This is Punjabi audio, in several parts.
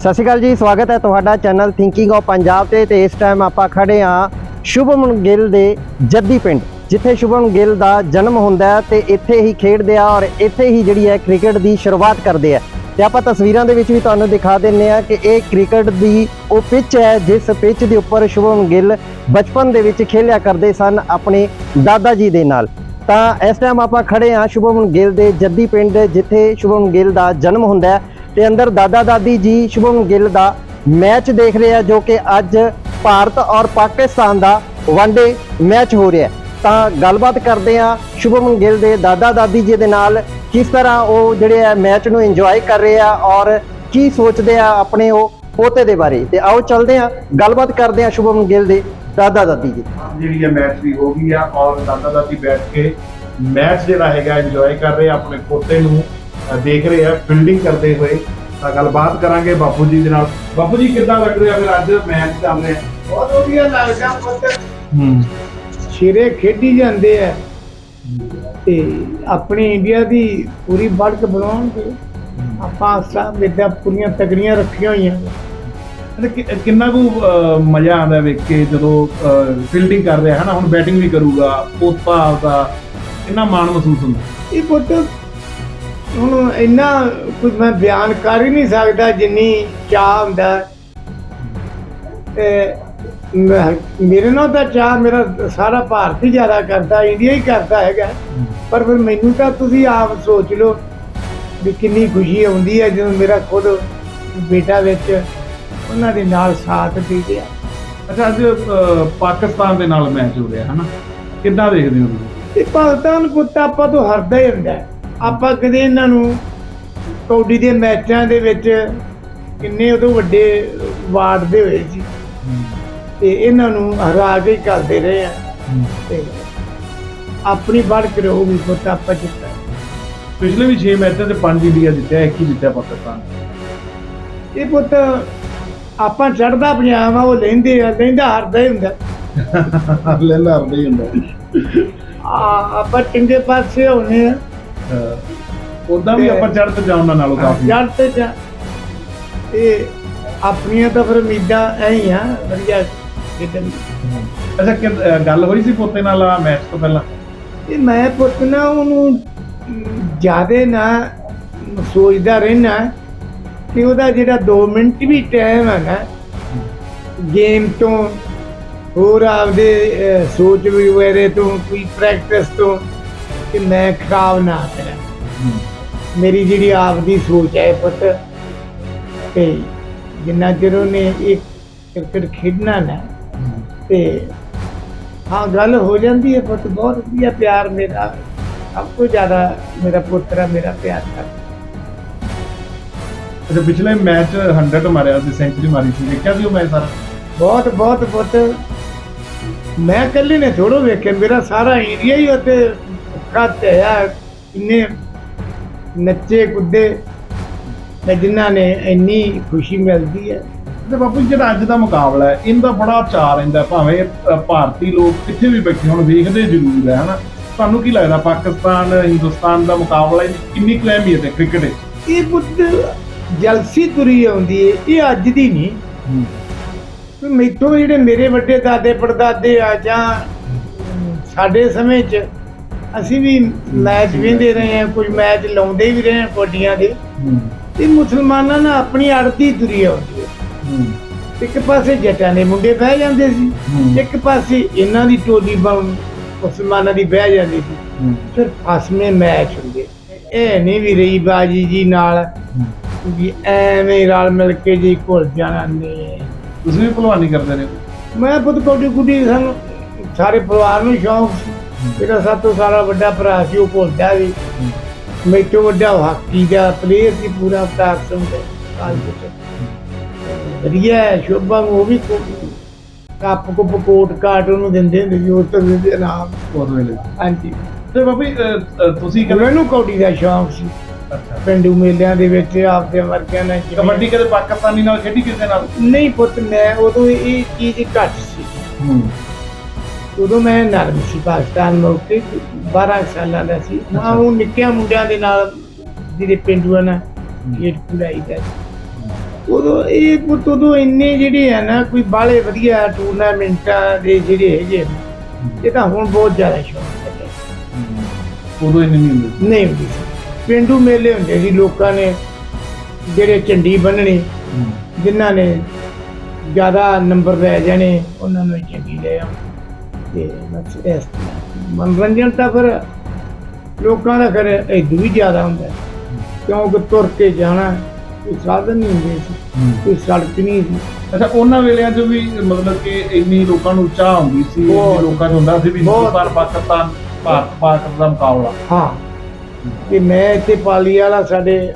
ਸਤਿ ਸ਼੍ਰੀ ਅਕਾਲ ਜੀ, ਸਵਾਗਤ ਹੈ ਤੁਹਾਡਾ ਚੈਨਲ ਥਿੰਕਿੰਗ ਆਫ ਪੰਜਾਬ ਤੇ ਤੇ ਇਸ ਟਾਈਮ ਆਪਾਂ ਖੜੇ ਆ ਸ਼ੁਭਮਨ ਗਿੱਲ ਦੇ ਜੱਦੀ ਪਿੰਡ, ਜਿੱਥੇ ਸ਼ੁਭਮ ਗਿੱਲ ਦਾ ਜਨਮ ਹੁੰਦਾ ਹੈ ਤੇ ਇੱਥੇ ਹੀ ਖੇਡਦੇ ਆ ਔਰ ਇੱਥੇ ਹੀ ਜਿਹੜੀ ਹੈ ਕ੍ਰਿਕਟ ਦੀ ਸ਼ੁਰੂਆਤ ਕਰਦੇ ਆ। ਤੇ ਆਪਾਂ ਤਸਵੀਰਾਂ ਦੇ ਵਿੱਚ ਵੀ ਤੁਹਾਨੂੰ ਦਿਖਾ ਦਿੰਨੇ ਆ ਕਿ ਇਹ ਕ੍ਰਿਕਟ ਦੀ ਉਹ ਪਿੱਚ ਹੈ, ਜਿਸ ਪਿੱਚ ਦੇ ਉੱਪਰ ਸ਼ੁਭਮ ਗਿੱਲ ਬਚਪਨ ਦੇ ਵਿੱਚ ਖੇਲਿਆ ਕਰਦੇ ਸਨ ਆਪਣੇ ਦਾਦਾ ਜੀ ਦੇ ਨਾਲ। ਤਾਂ ਇਸ ਟਾਈਮ ਆਪਾਂ ਖੜੇ ਆ ਸ਼ੁਭਮਨ ਗਿੱਲ ਦੇ ਜੱਦੀ ਪਿੰਡ, ਜਿੱਥੇ ਸ਼ੁਭਮ ਗਿੱਲ ਦਾ ਜਨਮ ਹੁੰਦਾ ਹੈ। ਤੇ ਅੰਦਰ ਦਾਦਾ ਦਾਦੀ ਜੀ ਸ਼ੁਭਮ ਗਿੱਲ ਦਾ ਮੈਚ ਦੇਖ ਰਹੇ ਆ ਜੋ ਕਿ ਅੱਜ ਭਾਰਤ ਔਰ ਪਾਕਿਸਤਾਨ ਦਾ ਵਨਡੇ ਮੈਚ ਹੋ ਰਿਹਾ ਤਾਂ ਗੱਲਬਾਤ ਕਰਦੇ ਆ ਸ਼ੁਭਮ ਗਿੱਲ ਦੇ ਦਾਦਾ ਦਾਦੀ ਜੀ ਦੇ ਨਾਲ ਕਿਸ ਤਰ੍ਹਾਂ ਉਹ ਜਿਹੜੇ ਆ ਮੈਚ ਨੂੰ ਇੰਜੋਏ ਕਰ ਰਹੇ ਆ ਔਰ ਕੀ ਸੋਚਦੇ ਆ ਆਪਣੇ ਉਹ ਪੋਤੇ ਦੇ ਬਾਰੇ। ਤੇ ਆਓ ਚੱਲਦੇ ਆ, ਗੱਲਬਾਤ ਕਰਦੇ ਆ ਸ਼ੁਭਮ ਗਿੱਲ ਦੇ ਦਾਦਾ ਦਾਦੀ ਜੀ। ਜਿਹੜੀ ਹੈ ਮੈਚ ਦੀ ਹੋ ਗਈ ਆ ਔਰ ਦਾਦਾ ਦਾਦੀ ਬੈਠ ਕੇ ਮੈਚ ਜਿਹੜਾ ਹੈਗਾ ਇੰਜੋਏ ਕਰ ਰਹੇ ਆ ਆਪਣੇ ਪੋਤੇ ਨੂੰ। ਦੇਖ ਰਹੇ ਆ ਫੀਲਡਿੰਗ ਕਰਦੇ ਹੋਏ। ਤਾਂ ਗੱਲਬਾਤ ਕਰਾਂਗੇ ਬਾਪੂ ਜੀ ਦੇ ਨਾਲ। ਬਾਪੂ ਜੀ ਕਿੱਦਾਂ ਲੱਗ ਰਿਹਾ ਫਿਰ ਅੱਜ ਮੈਚ ਰਿਹਾ ਬਹੁਤ ਵਧੀਆ ਲੱਗਦਾ ਪੁੱਤ। ਹੂੰ। ਸ਼ੇਰੇ ਖੇਡੀ ਜਾਂਦੇ ਆ। ਤੇ ਆਪਣੀ ਇੰਡੀਆ ਦੀ ਪੂਰੀ ਬੜਕ ਬਣਾਉਣਗੇ ਆਪਾਂ ਸਭ ਮੇਦਾਂ ਪੂਰੀਆਂ ਤਗੜੀਆਂ ਰੱਖੀਆਂ ਹੋਈਆਂ। ਕਿੰਨਾ ਕੁ ਮਜ਼ਾ ਆਉਂਦਾ ਵੇਖ ਕੇ ਜਦੋਂ ਫੀਲਡਿੰਗ ਕਰ ਰਿਹਾ ਹੈ ਨਾ ਹੁਣ ਬੈਟਿੰਗ ਵੀ ਕਰੂਗਾ ਪੋਤਾ ਆਪਦਾ ਕਿੰਨਾ ਮਾਣ ਮਹਿਸੂਸ ਹੁੰਦਾ? ਇਹ ਪੁੱਤ ਹੁਣ ਇੰਨਾ ਕੁਝ ਮੈਂ ਬਿਆਨ ਕਰ ਹੀ ਨਹੀਂ ਸਕਦਾ ਜਿੰਨੀ ਚਾਹ ਹੁੰਦਾ। ਤੇ ਮੇਰੇ ਨਾਲ ਤਾਂ ਚਾਹ ਮੇਰਾ ਸਾਰਾ ਭਾਰਤ ਹੀ ਜ਼ਿਆਦਾ ਕਰਦਾ ਇੰਡੀਆ ਹੀ ਕਰਦਾ ਹੈਗਾ ਪਰ ਫਿਰ ਮੈਨੂੰ ਤਾਂ ਤੁਸੀਂ ਆਪ ਸੋਚ ਲਓ ਵੀ ਕਿੰਨੀ ਖੁਸ਼ੀ ਆਉਂਦੀ ਹੈ ਜਦੋਂ ਮੇਰਾ ਖੁਦ ਬੇਟਾ ਵਿੱਚ ਉਹਨਾਂ ਦੇ ਨਾਲ ਸਾਥ ਦੇ ਗਿਆ ਅੱਛਾ ਅੱਜ ਪਾਕਿਸਤਾਨ ਦੇ ਨਾਲ ਮੈਚ ਹੋ ਰਿਹਾ ਹੈ ਨਾ ਕਿੱਦਾਂ ਦੇਖਦੇ ਹੋ ਤੁਸੀਂ ਇਹ ਪਾਕਿਸਤਾਨ ਪੁੱਤ ਆਪਾਂ ਤੋਂ ਹਰਦਾ ਹੀ ਹੁੰਦਾ ਹੈ। ਆਪਾਂ ਕਦੇ ਇਹਨਾਂ ਨੂੰ ਕੌਡੀ ਦੇ ਮੈਚਾਂ ਦੇ ਵਿੱਚ ਕਿੰਨੇ ਉਦੋਂ ਵੱਡੇ ਵਾਰਡ ਦੇ ਹੋਏ ਸੀ। ਤੇ ਇਹਨਾਂ ਨੂੰ ਹਰਾ ਕੇ ਹੀ ਕਰਦੇ ਰਹੇ ਆ। ਤੇ ਆਪਣੀ ਬੜ ਕੇ ਰਹੂਗੀ ਪੁੱਤ ਆਪਾਂ ਜਿੱਤਾ ਪਿਛਲੇ ਵੀ 6 ਮੈਚਾਂ 'ਚ 5 ਇੰਡੀਆ ਜਿੱਤਿਆ ਇੱਕ ਹੀ ਜਿੱਤਿਆ ਪਾਕਿਸਤਾਨ। ਇਹ ਪੁੱਤ ਆਪਾਂ ਚੜਦਾ ਪੰਜਾਬ ਆ ਉਹ ਲੈਂਦੇ ਆ ਲੈਂਦਾ ਹਾਰਦਾ ਹੀ ਹੁੰਦਾ। ਲੈ ਲੜਦੇ ਹੀ ਹੁੰਦਾ। ਆ ਆਪਾਂ ਚੰਗੇ ਪਾਸੇ ਹੋਣੇ ਆ। ਉਦਾਂ ਵੀ ਤੇ- ਆਪਾਂ ਚੜ੍ਹ ਤੇ ਜਾਉਣਾ ਨਾਲੋਂ ਕਾਫੀ ਚੜ ਤੇ ਜਾ ਇਹ ਆਪਣੀਆਂ ਤਾਂ ਫਿਰ ਉਮੀਦਾਂ ਐ ਹੀ ਆ ਵਧੀਆ ਖੇਡਣ ਅੱਛਾ ਕਿ ਅ, ਗੱਲ ਹੋਈ ਸੀ ਪੋਤੇ ਨਾਲ ਆ ਮੈਚ ਤੋਂ ਪਹਿਲਾਂ? ਇਹ ਮੈਂ ਪੁੱਤ ਨਾ ਉਹਨੂੰ ਜਿਆਦੇ ਨਾ ਸੋਚਦਾ ਰਹਿਣਾ ਕਿ ਉਹਦਾ ਜਿਹੜਾ 2 ਮਿੰਟ ਵੀ ਟਾਈਮ ਹੈ ਨਾ ਗੇਮ ਤੋਂ ਹੋਰ ਆਪਦੇ ਅਹ, ਸੋਚ ਵਗੈਰੇ ਤੋਂ ਕੋਈ ਪ੍ਰੈਕਟਿਸ ਤੋਂ ਕਿ ਮੈਂ ਖਰਾਬ ਨਾ ਕਰਾਂ ਮੇਰੀ ਜਿਹੜੀ ਆਪਦੀ ਸੋਚ ਹੈ ਪੁੱਤ ਤੇ ਜਿੰਨਾ ਚਿਰ ਉਹਨੇ ਇੱਕ ਕ੍ਰਿਕਟ ਖੇਡਣਾ ਨਾ ਤੇ ਹਾਂ ਗੱਲ ਹੋ ਜਾਂਦੀ ਹੈ ਪੁੱਤ ਬਹੁਤ ਵਧੀਆ ਪਿਆਰ ਮੇਰਾ। ਸਭ ਤੋਂ ਜ਼ਿਆਦਾ ਮੇਰਾ ਪੁੱਤਰਾ ਮੇਰਾ ਪਿਆਰ ਕਰਦਾ। ਅੱਛਾ ਪਿਛਲੇ ਮੈਚ 100 ਮਾਰਿਆ ਸੀ ਸੈਂਚੁਰੀ ਮਾਰੀ ਸੀ ਦੇਖਿਆ ਸੀ ਉਹ ਮੈਚ ਸਾਰਾ? ਬਹੁਤ ਬਹੁਤ ਪੁੱਤ। ਮੈਂ ਇਕੱਲੇ ਨੇ ਥੋੜੋ ਵੇਖਿਆ ਮੇਰਾ ਸਾਰਾ ਏਰੀਆ ਹੀ ਉੱਤੇ ਖਾਤੇ ਆ ਇੰਨੇ ਨੱਚੇ ਕੁੱਦੇ ਤੇ ਜਿਨ੍ਹਾਂ ਨੇ ਇੰਨੀ ਖੁਸ਼ੀ ਮਿਲਦੀ ਹੈ। ਤੇ ਬਾਪੂ ਜੀ, ਜਿਹੜਾ ਅੱਜ ਦਾ ਮੁਕਾਬਲਾ ਹੈ ਇਹਦਾ ਬੜਾ ਚਾਅ ਰਹਿੰਦਾ ਭਾਵੇਂ ਅ, ਭਾਰਤੀ ਲੋਕ ਕਿੱਥੇ ਵੀ ਬੈਠੇ ਹੁਣ ਵੇਖਦੇ ਜ਼ਰੂਰ ਹੈ ਹਨਾ? ਤੁਹਾਨੂੰ ਕੀ ਲੱਗਦਾ ਪਾਕਿਸਤਾਨ ਹਿੰਦੁਸਤਾਨ ਦਾ ਮੁਕਾਬਲਾ ਇਹਦੀ ਕਿੰਨੀ ਕੁ ਅਹਿਮੀਅਤ ਹੈ ਕ੍ਰਿਕਟ ਵਿੱਚ? ਇਹ ਪੁੱਤ ਜਲਸੀ ਤੁਰੀ ਆਉਂਦੀ ਹੈ ਇਹ ਅੱਜ ਦੀ ਨਹੀਂ। ਮੈਥੋਂ ਜਿਹੜੇ ਮੇਰੇ ਵੱਡੇ ਦਾਦੇ ਪੜਦਾਦੇ ਆ ਜਾਂ ਸਾਡੇ ਸਮੇਂ 'ਚ ਅਸੀਂ ਵੀ ਮੈਚ ਵੇਂਦੇ ਰਹੇ ਹਾਂ ਕੁਝ ਮੈਚ ਲਾਉਂਦੇ ਵੀ ਰਹੇ ਹਾਂ ਕੋਡੀਆਂ ਦੇ। ਇਹ ਮੁਸਲਮਾਨਾਂ ਨਾਲ ਆਪਣੀ ਅੜਦੀ ਤੁਰੀ ਆਉਂਦੀ ਹੈ। ਇੱਕ ਪਾਸੇ ਜੱਟਾਂ ਦੇ ਮੁੰਡੇ ਬਹਿ ਜਾਂਦੇ ਸੀ ਇੱਕ ਪਾਸੇ ਇਹਨਾਂ ਦੀ ਟੋਲੀ ਬਣ ਮੁਸਲਮਾਨਾਂ ਦੀ ਬਹਿ ਜਾਂਦੀ ਸੀ। ਫਿਰ ਫਸਵੇਂ ਮੈਚ ਹੁੰਦੇ। ਇਹ ਨਹੀਂ ਵੀ ਰਹੀ ਬਾਜੀ ਜੀ ਨਾਲ ਵੀ ਐਵੇਂ ਰਲ ਮਿਲ ਕੇ ਜੀ ਘੁਲ ਜਾਣਾ ਨੇ ਤੁਸੀਂ ਵੀ ਭਲਵਾਨੀ ਕਰਦੇ ਰਹੇ ਮੈਂ ਪੁੱਤ ਕੋਡੀ ਕੁੜੀ ਸਾਨੂੰ ਸਾਰੇ ਪਰਿਵਾਰ ਨੂੰ ਸ਼ੌਂਕ ਸੀ। ਮੇਰਾ ਸਭ ਤੋਂ ਸਾਰਾ ਵੱਡਾ ਭਰਾ ਸੀ ਉਹ ਭੁੱਲਦਾ ਵੀ। ਮੇਟੋ ਵੱਡਾ ਹਾਕੀ ਦਾ ਪਲੇਅਰ ਸੀ ਪੂਰਾ ਅਵਤਾਰ ਸਿੰਘ ਦੇ ਕਾਲਜ ਚ ਵਧੀਆ ਸ਼ੋਭਾ ਉਹ ਵੀ ਕੋ- ਕੱਪ ਕੁੱਪ ਕੋਟ ਕਾਟ ਉਹਨੂੰ ਦਿੰਦੇ ਹੁੰਦੇ ਸੀ ਉਸ ਤੋਂ ਵੀ ਨਾਮ। ਉਸ ਵੇਲੇ ਹਾਂਜੀ। ਤੇ ਅ, ਤੁਸੀਂ ਕਦੇ ਮੈਨੂੰ ਕੌਡੀ ਦਾ ਸ਼ੌਂਕ ਸੀ। ਪਿੰਡੂ ਮੇਲਿਆਂ ਦੇ ਵਿੱਚ ਆਪਦੇ ਵਰਗਿਆਂ ਨਾਲ ਕਬੱਡੀ ਕਦੇ ਪਾਕਿਸਤਾਨੀ ਨਾਲ ਖੇਡੀ ਕਿਸੇ ਨਾਲ? ਨਹੀਂ ਪੁੱਤ ਮੈਂ ਉਦੋਂ ਇਹ ਚੀਜ਼ ਘੱਟ ਸੀ। ਉਦੋਂ ਮੈਂ ਨਰਮ ਸੀ ਪਾਕਿਸਤਾਨ ਮੌਕੇ 12 ਸਾਲਾਂ ਦਾ ਸੀ। ਮੈਂ ਉਹ ਨਿੱਕਿਆਂ ਮੁੰਡਿਆਂ ਦੇ ਨਾਲ ਜਿਹੜੇ ਪਿੰਡੂਆਂ ਨਾਲ ਖੇਡ ਖੁਲਾਈ ਦਾ। ਉਦੋਂ ਇਹ ਪੁੱਤ ਉਦੋਂ ਇੰਨੇ ਜਿਹੜੇ ਆ ਨਾ ਕੋਈ ਬਾਹਲੇ ਵਧੀਆ ਟੂਰਨਾਮੈਂਟਾਂ ਦੇ ਜਿਹੜੇ ਹੈਗੇ ਨੇ, ਇਹ ਤਾਂ ਹੁਣ ਬਹੁਤ ਜ਼ਿਆਦਾ ਸ਼ੌਕ ਹੈ। ਉਦੋਂ ਇੰਨੀ ਨਹੀਂ ਹੁੰਦੀ। ਨਹੀਂ ਹੁੰਦੀ ਸੀ। ਪਿੰਡੂ ਮੇਲੇ ਹੁੰਦੇ ਸੀ ਲੋਕਾਂ ਨੇ ਜਿਹੜੇ ਝੰਡੀ ਬੰਨਣੀ ਜਿਨ੍ਹਾਂ ਨੇ ਜ਼ਿਆਦਾ ਨੰਬਰ ਲੈ ਜਾਣੇ ਉਹਨਾਂ ਨੂੰ ਝੰਡੀ ਲੈ ਆਉਂ ਤੇ ਬਸ ਇਸ ਤਰ੍ਹਾਂ। ਮਨੋਰੰਜਨ ਤਾਂ ਫਿਰ ਲੋਕਾਂ ਦਾ ਫਿਰ ਇਦੋਂ ਵੀ ਜ਼ਿਆਦਾ ਹੁੰਦਾ। ਕਿਉਂਕਿ ਤੁਰ ਕੇ ਜਾਣਾ ਕੋਈ ਸਾਧਨ ਨਹੀਂ ਹੁੰਦੇ ਸੀ ਕੋਈ ਸੜਕ ਨਹੀਂ ਸੀ। ਅੱਛਾ ਉਹਨਾਂ ਵੇਲਿਆਂ 'ਚ ਵੀ ਮਤਲਬ ਕਿ ਇੰਨੀ ਲੋਕਾਂ ਨੂੰ ਚਾਹ ਹੁੰਦੀ ਸੀ ਲੋਕਾਂ 'ਚ ਹੁੰਦਾ ਸੀ ਵੀ ਬਹੁਤ। ਪਰ ਪਾਕਿਸਤਾਨ ਭਾਰਤ ਪਾਕਿਸਤਾਨ ਦਾ ਮੁਕਾਬਲਾ। ਹਾਂ। ਕਿ ਮੈਂ ਇੱਥੇ ਪਾਲੀ ਵਾਲਾ ਸਾਡੇ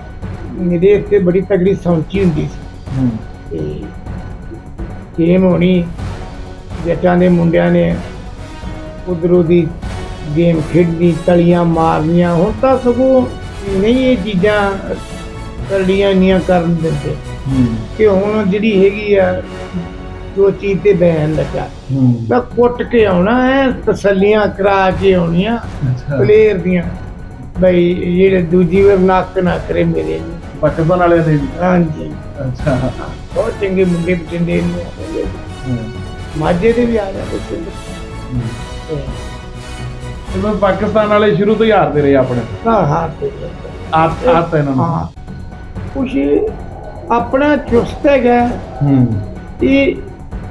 ਮੇਰੇ ਇੱਥੇ ਬੜੀ ਤਗੜੀ ਸੌਂਚੀ ਹੁੰਦੀ ਸੀ। ਤੇ ਗੇਮ ਹੋਣੀ ਜੱਟਾਂ ਦੇ ਮੁੰਡਿਆਂ ਨੇ ਉਧਰੋਂ ਦੀ ਗੇਮ ਖੇਡਣੀ ਤਲੀਆਂ ਮਾਰਨੀਆਂ ਹੁਣ ਤਾਂ ਸਗੋਂ ਨਹੀਂ ਇਹ ਚੀਜ਼ਾਂ ਤਲੀਆਂ ਇੰਨੀਆਂ ਕਰਨ ਦਿੰਦੇ। ਕਿ ਹੁਣ ਜਿਹੜੀ ਹੈਗੀ ਆ ਜੋ ਚੀਜ਼ ਤੇ ਬੈਨ ਲੱਗਾ। ਤਾਂ ਕੁੱਟ ਕੇ ਆਉਣਾ ਹੈ ਤਸੱਲੀਆਂ ਕਰਾ ਕੇ ਆਉਣੀਆਂ ਪਲੇਅਰ ਦੀਆਂ। ਬਈ ਜਿਹੜੇ ਦੂਜੀ ਵਾਰ ਨੱਕ ਨਾ ਕਰੇ ਮੇਰੇ। ਨੂੰ ਪਾਕਿਸਤਾਨ ਵਾਲਿਆਂ ਦੇ ਹਾਂਜੀ। ਅੱਛਾ। ਬਹੁਤ ਚੰਗੇ ਮੁੰਡੇ ਬਚਿੰਦੇ ਨੇ। ਮਾਝੇ ਦੇ ਵੀ ਆ ਜਾਂਦੇ ਜਿਵੇਂ ਪਾਕਿਸਤਾਨ ਵਾਲੇ ਸ਼ੁਰੂ ਤੋਂ ਹੀ ਹਾਰਦੇ ਰਹੇ ਆਪਣੇ। ਹਾਂ ਹਾਂ ਆਤ ਆਤ ਇਹਨਾਂ ਨੂੰ। ਹਾਂ। ਕੁਛ ਆਪਣਾ ਚੁਸਤ ਹੈਗਾ ਹੂੰ ਇਹ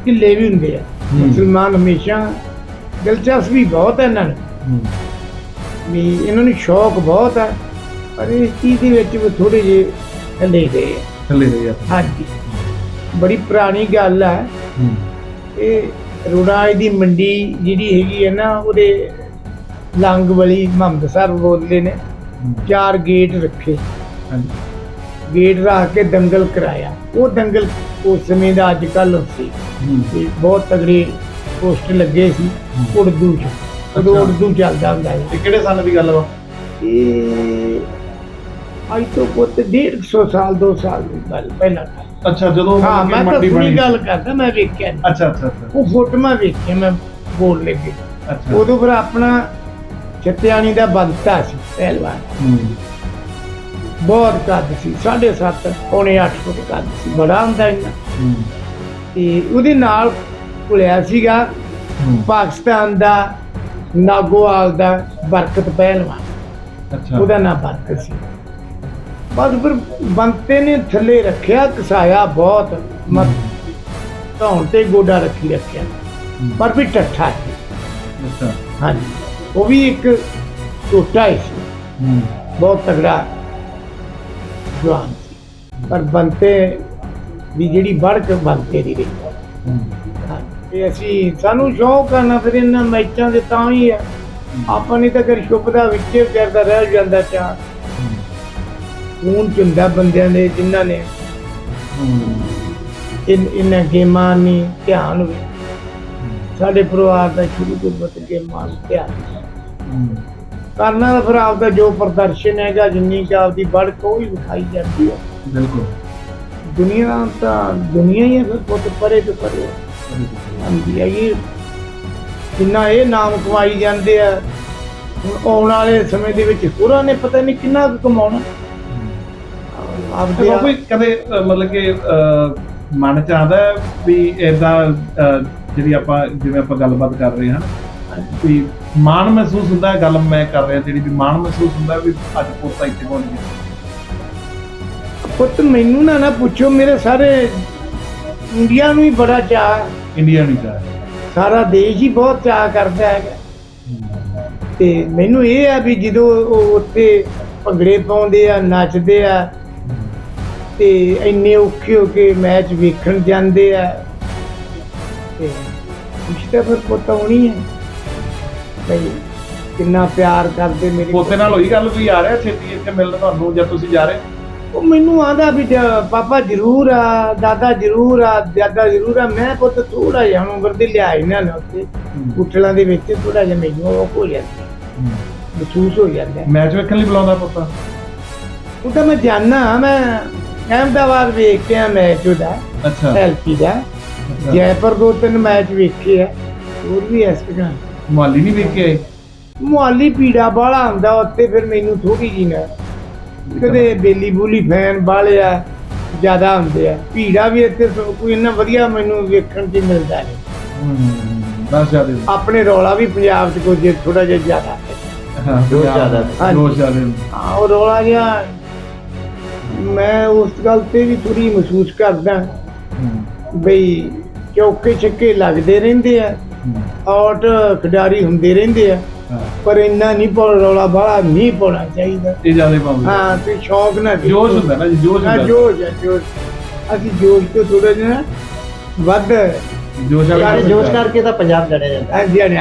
ਢਿੱਲੇ ਵੀ ਹੁੰਦੇ ਆ। ਮੁਸਲਮਾਨ ਹਮੇਸ਼ਾ ਦਿਲਚਸਪੀ ਬਹੁਤ ਹੈ ਇਹਨਾਂ ਨੂੰ। ਵੀ ਇਹਨਾਂ ਨੂੰ ਸ਼ੌਕ ਬਹੁਤ ਹੈ ਪਰ ਇਸ ਚੀਜ਼ ਦੇ ਵਿੱਚ ਵੀ ਥੋੜੇ ਜਿਹੇ ਢਿੱਲੇ ਗਏ ਥੱਲੇ ਆ। ਹਾਂਜੀ। ਬੜੀ ਪੁਰਾਣੀ ਗੱਲ ਹੈ। ਹੂੰ। ਇਹ ਰੋੜਾਜ ਦੀ ਮੰਡੀ ਜਿਹੜੀ ਹੈਗੀ ਹੈ ਨਾ ਉਹਦੇ ਲੰਗ ਵਾਲੀ ਮੁਹੰਮਦ ਸਾਹਿਬ ਬੋਲਦੇ ਨੇ। ਚਾਰ ਗੇਟ ਰੱਖੇ। ਹਾਂਜੀ। ਗੇਟ ਰੱਖ ਕੇ ਦੰਗਲ ਕਰਾਇਆ। ਉਹ ਦੰਗਲ ਉਸ ਸਮੇਂ ਦਾ ਅੱਜ ਕੱਲ ਸੀ ਤੇ ਬਹੁਤ ਤਗੜੇ ਪੋਸਟ ਲੱਗੇ ਸੀ। ਉਰਦੂ ਚ। ਉਦੋਂ। ਉਰਦੂ ਚੱਲਦਾ ਹੁੰਦਾ ਸੀ। ਕਿਹੜੇ ਸਾਲ ਦੀ ਗੱਲ ਵਾ? ਇਹ ਅੱਜ ਤੋਂ ਪੁੱਤ 150 ਸਾਲ 2 ਸਾਲ ਦੀ ਗੱਲ ਪਹਿਲਾਂ। ਅੱਛਾ ਜਦੋਂ ਹਾਂ ਮੈਂ ਤਾਂ ਮੰਡੀ ਪੂਰੀ ਬਣੀ। ਗੱਲ ਕਰਦਾ ਮੈਂ ਵੇਖਿਆ ਨਹੀਂ। ਅੱਛਾ ਅੱਛਾ ਅੱਛਾ। ਉਹ ਫੋਟੋਆਂ ਵੇਖੀਆਂ ਮੈਂ ਬੋਲ ਲੱਗੇ। ਅੱਛਾ। ਉਦੋਂ ਫਿਰ ਆਪਣਾ ਛਤਿਆਣੀ ਦਾ ਬੰਤਾ ਸੀ ਪਹਿਲਵਾਨ। ਹੂੰ। ਬਹੁਤ ਕੱਦ ਸੀ 7.5 ਪੌਣੇ 8 ਫੁੱਟ ਕੱਦ ਸੀ ਬੜਾ ਹੁੰਦਾ ਇੰਨਾ ਹੂੰ। ਤੇ ਉਹਦੇ ਨਾਲ ਭੁਲਿਆ ਸੀਗਾ ਹੂੰ। ਪਾਕਿਸਤਾਨ ਦਾ ਨਾਗੋਵਾਲ ਦਾ ਬਰਕਤ ਪਹਿਲਵਾਨ। ਅੱਛਾ। ਉਹਦਾ ਨਾਮ ਬਰਕਤ ਸੀ। ਬਸ ਫਿਰ ਬੰਤੇ ਨੇ ਥੱਲੇ ਰੱਖਿਆ ਕਸਾਇਆ ਬਹੁਤ ਮਤ ਧੌਣ ਤੇ ਗੋਡਾ ਰੱਖੀ ਰੱਖਿਆ। ਹੂੰ। ਪਰ ਵੀ ਟੱਠਾ ਸੀ। ਅੱਛਾ। ਹਾਂਜੀ। ਉਹ ਵੀ ਇੱਕ ਟੋਟਾ ਹੀ ਸੀ। ਹੂੰ। ਬਹੁਤ ਤਗੜਾ ਜਵਾਨ ਸੀ। ਪਰ ਬੰਤੇ ਦੀ ਜਿਹੜੀ ਬੜਕ ਬੰਤੇ ਦੀ ਰਹੀ। ਹੂੰ। ਤੇ ਅਸੀਂ ਸਾਨੂੰ ਸ਼ੌਕ ਕਰਨਾ ਫਿਰ ਇਹਨਾਂ ਮੈਚਾਂ ਦੇ ਤਾਂ ਹੀ ਆ। ਆਪਾਂ ਨੇ ਤਾਂ ਕਰ ਸ਼ੁਭਦਾ ਵਿੱਚੇ ਵਿਚਾਰਦਾ ਰਹਿ ਜਾਂਦਾ ਚਾਹ ਖੂਨ ਚੁੰਦਾ ਬੰਦਿਆਂ ਦੇ ਜਿਨ੍ਹਾਂ ਨੇ ਇਨ ਇਹਨਾਂ ਗੇਮਾਂ ਨਹੀਂ ਧਿਆਨ ਹੋਵੇ ਸਾਡੇ ਪਰਿਵਾਰ ਦਾ ਸ਼ੁਰੂ ਤੋਂ ਬਹੁਤ ਗੇਮਾਂ ਨੂੰ ਧਿਆਨ ਕਰਨਾ ਤਾਂ ਫਿਰ ਆਪਦਾ ਜੋ ਪ੍ਰਦਰਸ਼ਨ ਹੈਗਾ ਜਿੰਨੀ ਕਿ ਆਪਦੀ ਬੜਕ ਉਹ ਹੀ ਵਿਖਾਈ ਜਾਂਦੀ ਹੈ। ਬਿਲਕੁਲ। ਦੁਨੀਆ ਤਾਂ ਦੁਨੀਆ ਹੀ ਹੈ ਫਿਰ ਬਹੁਤ ਪਰੇ ਤੋਂ ਪਰੇ। ਹਾਂਜੀ ਇਹ ਕਿੰਨਾ ਇਹ ਨਾਮ ਕਮਾਈ ਜਾਂਦੇ ਆ ਹੁਣ ਆਉਣ ਵਾਲੇ ਸਮੇਂ ਦੇ ਵਿੱਚ ਹੋਰਾਂ ਨੇ ਪਤਾ ਨਹੀਂ ਕਿੰਨਾ ਕੁ ਕਮਾਉਣਾ। ਆਪਦੇ ਤੇ ਆਪ- ਕੋਈ ਕਦੇ ਅ, ਮਤਲਬ ਕਿ ਅ, ਮਨ ਚ ਆਉਂਦਾ ਹੈ ਵੀ ਇਦਾਂ ਜਿਹੜੀ ਆਪਾਂ ਜਿਵੇਂ ਆਪਾਂ ਗੱਲਬਾਤ ਕਰ ਰਹੇ ਹਾਂ ਵੀ ਮਾਣ ਮਹਿਸੂਸ ਹੁੰਦਾ ਹੈ ਗੱਲ ਮੈਂ ਕਰ ਰਿਹਾ ਜਿਹੜੀ ਵੀ ਮਾਣ ਮਹਿਸੂਸ ਹੁੰਦਾ ਹੈ ਵੀ ਅੱਜ ਪੋਤਾ ਇੱਥੇ ਪਹੁੰਚ ਗਿਆ ਪੁੱਤ ਮੈਨੂੰ ਨਾ ਨਾ ਪੁੱਛੋ ਮੇਰੇ ਸਾਰੇ ਇੰਡੀਆ ਨੂੰ ਹੀ ਬੜਾ ਚਾਹ ਇੰਡੀਆ ਨਹੀਂ ਚਾਹ ਸਾਰਾ ਦੇਸ਼ ਹੀ ਬਹੁਤ ਚਾਹ ਕਰਦਾ ਹੈਗਾ। ਤੇ ਮੈਨੂੰ ਇਹ ਆ ਵੀ ਜਦੋਂ ਉਹ ਉੱਥੇ ਭੰਗੜੇ ਪਾਉਂਦੇ ਆ ਨੱਚਦੇ ਆ ਤੇ ਇੰਨੇ ਔਖੇ ਹੋ ਕੇ ਮੈਚ ਵੇਖਣ ਜਾਂਦੇ ਆ। ਤੇ ਤਾਂ ਫਿਰ ਪਤਾ ਹੋਣੀ ਹੈ। ਬਈ ਕਿੰਨਾ ਪਿਆਰ ਕਰਦੇ ਮੇਰੇ ਪੋਤੇ ਨਾਲ ਹੋਈ ਗੱਲ ਵੀ ਆ ਰਿਹਾ ਛੇਤੀ ਇੱਥੇ ਮਿਲਣ ਤੁਹਾਨੂੰ ਜਾਂ ਤੁਸੀਂ ਜਾ ਰਹੇ? ਉਹ ਮੈਨੂੰ ਆਂਦਾ ਵੀ ਪਾਪਾ ਜ਼ਰੂਰ ਆ ਦਾਦਾ ਜ਼ਰੂਰ ਆ ਦਾਦਾ ਜ਼ਰੂਰ ਆ। ਮੈਂ ਪੁੱਤ ਥੋੜਾ ਜਿਹਾ ਹੁਣ ਵਰਦੀ ਲਿਆ ਇਹਨਾਂ ਨੇ ਉੱਥੇ। ਕੁੱਟਲਾਂ ਦੇ ਵਿੱਚ ਥੋੜਾ ਜਿਹਾ ਮੈਨੂੰ ਉਹ ਹੋ ਜਾਂਦਾ। ਮਹਿਸੂਸ ਹੋ ਜਾਂਦਾ। ਮੈਚ ਵੇਖਣ ਲਈ ਬੁਲਾਉਂਦਾ ਪੋਤਾ। ਉਹ ਤਾਂ ਮੈਂ ਜਾਣਾ ਮੈਂ ਅਹਿਮਦਾਬਾਦ ਵੇਖ ਕੇ ਆ ਮੈਚ ਉਹਦਾ ਅੱਛਾ ਐਲਪੀ ਦਾ ਜੈਪੁਰ ਦੋ ਤਿੰਨ ਮੈਚ ਵੇਖੇ ਆ ਹੋਰ ਵੀ ਇਸ ਤਰ੍ਹਾਂ ਮਾਲੀ ਨਹੀਂ ਵੇਖ ਕੇ ਆਏ ਮੁਹਾਲੀ ਪੀੜਾ ਬਾਲਾ ਹੁੰਦਾ ਉੱਥੇ ਫਿਰ ਮੈਨੂੰ ਥੋੜੀ ਜੀ ਨਾ ਕਦੇ ਬੇਲੀ ਬੂਲੀ ਫੈਨ ਬਾਲਿਆ ਜ਼ਿਆਦਾ ਹੁੰਦੇ ਆ ਭੀੜਾ ਵੀ ਇੱਥੇ ਸੋ- ਕੋਈ ਇੰਨਾ ਵਧੀਆ ਮੈਨੂੰ ਵੇਖਣ 'ਚ ਮਿਲਦਾ ਨਹੀਂ ਬਸ ਜ਼ਿਆਦਾ ਆਪਣੇ ਰੌਲਾ ਵੀ ਪੰਜਾਬ 'ਚ ਕੁਝ ਥੋੜਾ ਜਿਹਾ ਜ਼ਿਆਦਾ ਹੈ ਜ਼ਿਆਦਾ ਹਾਂ ਉਹ ਰੌਲਾ ਜਿਹਾ ਮੈਂ ਉਸ ਗੱਲ ਤੇ ਵੀ ਥੋੜੀ ਮਹਿਸੂਸ ਕਰਦਾ। ਬਈ ਚੌਕੇ ਛੱਕੇ ਲੱਗਦੇ ਰਹਿੰਦੇ ਆ। ਆਊਟ ਖਿਡਾਰੀ ਹੁੰਦੇ ਰਹਿੰਦੇ ਆ। ਪਰ ਇੰਨਾ ਨਹੀਂ ਪਾਉ ਰੌਲਾ ਬਾਹਲਾ ਨਹੀਂ ਪਾਉਣਾ ਚਾਹੀਦਾ। ਇਹ ਜ਼ਿਆਦਾ ਪਾਉਂਦੇ ਹਾਂ ਤੇ ਸ਼ੌਕ ਨਾ ਜੋਸ਼ ਹੁੰਦਾ ਨਾ ਜੋਸ਼ ਹਾਂ, ਹੁੰਦਾ। ਜੋਸ਼ ਹੈ ਜੋਸ਼। ਅਸੀਂ ਜੋਸ਼ ਤੋਂ ਥੋੜਾ ਜਿਹਾ ਵੱਧ ਜੋਸ਼ ਕਰਕੇ ਤਾਂ ਪੰਜਾਬ ਲੜਿਆ ਜਾਂਦਾ। ਹਾਂਜੀ ਹਾਂਜੀ।